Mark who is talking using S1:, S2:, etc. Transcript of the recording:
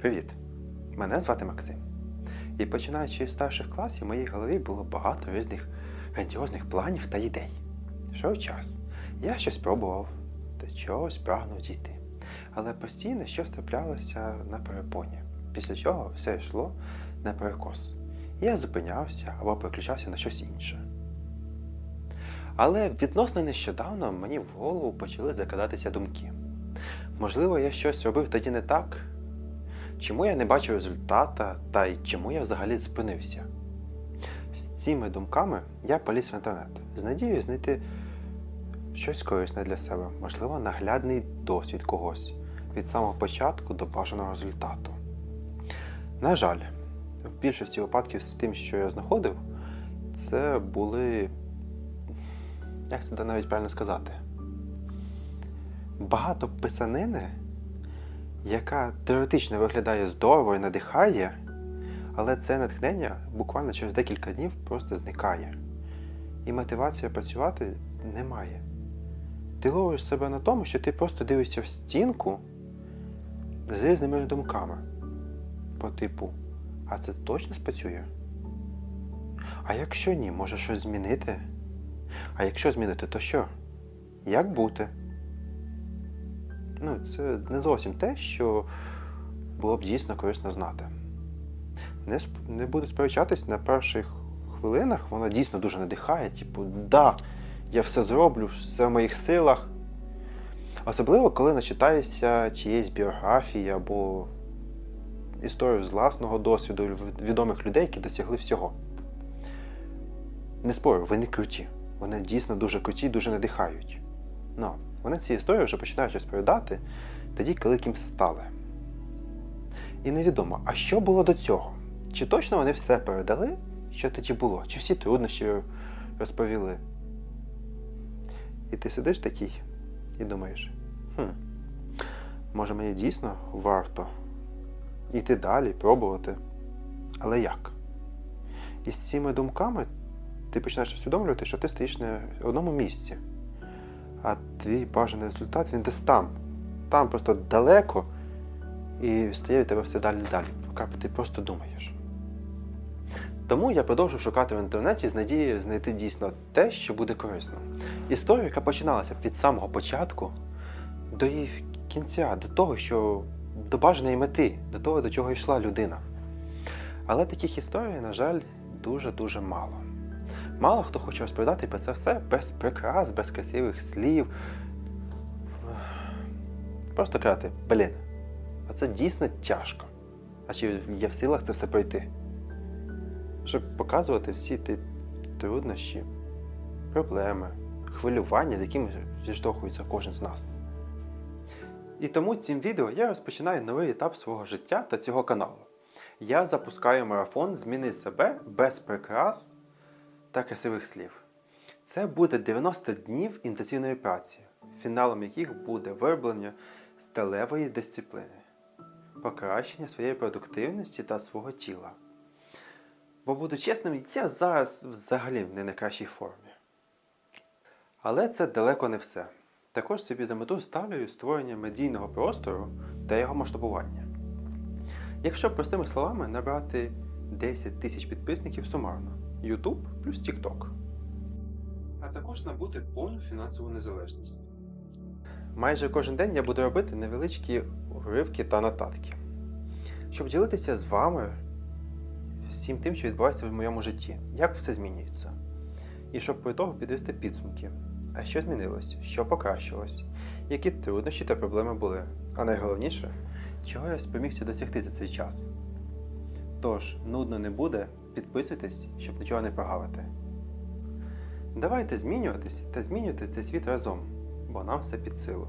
S1: Привіт! Мене звати Максим. І починаючи з старших класів, в моїй голові було багато різних грандіозних планів та ідей. Йшов час. Я щось пробував, до чогось прагнув дійти. Але постійно щось траплялося на перепоні, після чого все йшло на перекос. Я зупинявся або переключався на щось інше. Але відносно нещодавно мені в голову почали закрадатися думки. Можливо, я щось робив тоді не так, чому я не бачу результата та й чому я взагалі зупинився. З цими думками я поліз в інтернет з надією знайти щось корисне для себе, можливо, наглядний досвід когось від самого початку до бажаного результату. На жаль, в більшості випадків з тим, що я знаходив, це були. Як це навіть правильно сказати? Багато писанини, яка теоретично виглядає здорово і надихає, але це натхнення буквально через декілька днів просто зникає. І мотивація працювати немає. Ти ловиш себе на тому, що ти просто дивишся в стінку з різними думками. По типу, а це точно спрацює? А якщо ні, може щось змінити? А якщо змінити, то що? Як бути? Ну, це не зовсім те, що було б дійсно корисно знати. Не, не буду сперечатись на перших хвилинах, вона дійсно дуже надихає, типу, да, я все зроблю, все в моїх силах. Особливо, коли начитаєшся чиєїсь біографії або історію з власного досвіду відомих людей, які досягли всього. Не спорю, вони круті. Вони дійсно дуже круті, дуже надихають. Ну, вони ці історії вже починають розповідати тоді, коли кимсь стали. І невідомо, а що було до цього? Чи точно вони все передали, що тоді було? Чи всі труднощі розповіли? І ти сидиш такий і думаєш, хм, може мені дійсно варто йти далі, пробувати. Але як? І з цими думками ти починаєш усвідомлювати, що ти стоїш на одному місці. А твій бажаний результат він десь там. Там просто далеко і стає від тебе все далі і далі, поки ти просто думаєш. Тому я продовжу шукати в інтернеті з надією знайти дійсно те, що буде корисно. Історію, яка починалася від самого початку до її кінця, до того, що до бажаної мети, до того, до чого йшла людина. Але таких історій, на жаль, дуже-дуже мало. Мало хто хоче розповідати про це все без прикрас, без красивих слів. Просто казати, блін, а це дійсно тяжко. А чи є в силах це все пройти? Щоб показувати всі ті труднощі, проблеми, хвилювання, з якими зіштовхується кожен з нас. І тому цим відео я розпочинаю новий етап свого життя та цього каналу. Я запускаю марафон Зміни себе без прикрас та красивих слів. Це буде 90 днів інтенсивної праці, фіналом яких буде вироблення сталевої дисципліни, покращення своєї продуктивності та свого тіла. Бо буду чесним, я зараз взагалі не найкращій формі. Але це далеко не все. Також собі за мету ставлю створення медійного простору та його масштабування. Якщо простими словами набрати 10 тисяч підписників сумарно, YouTube плюс TikTok. А також набути повну фінансову незалежність. Майже кожен день я буду робити невеличкі уривки та нотатки, щоб ділитися з вами всім тим, що відбувається в моєму житті, як все змінюється. І щоб по того підвести підсумки. А що змінилось, що покращилось, які труднощі та проблеми були. А найголовніше, чого я спромігся досягти за цей час. Тож, нудно не буде, підписуйтесь, щоб нічого не прогавити. Давайте змінюватись та змінювати цей світ разом, бо нам все під силу.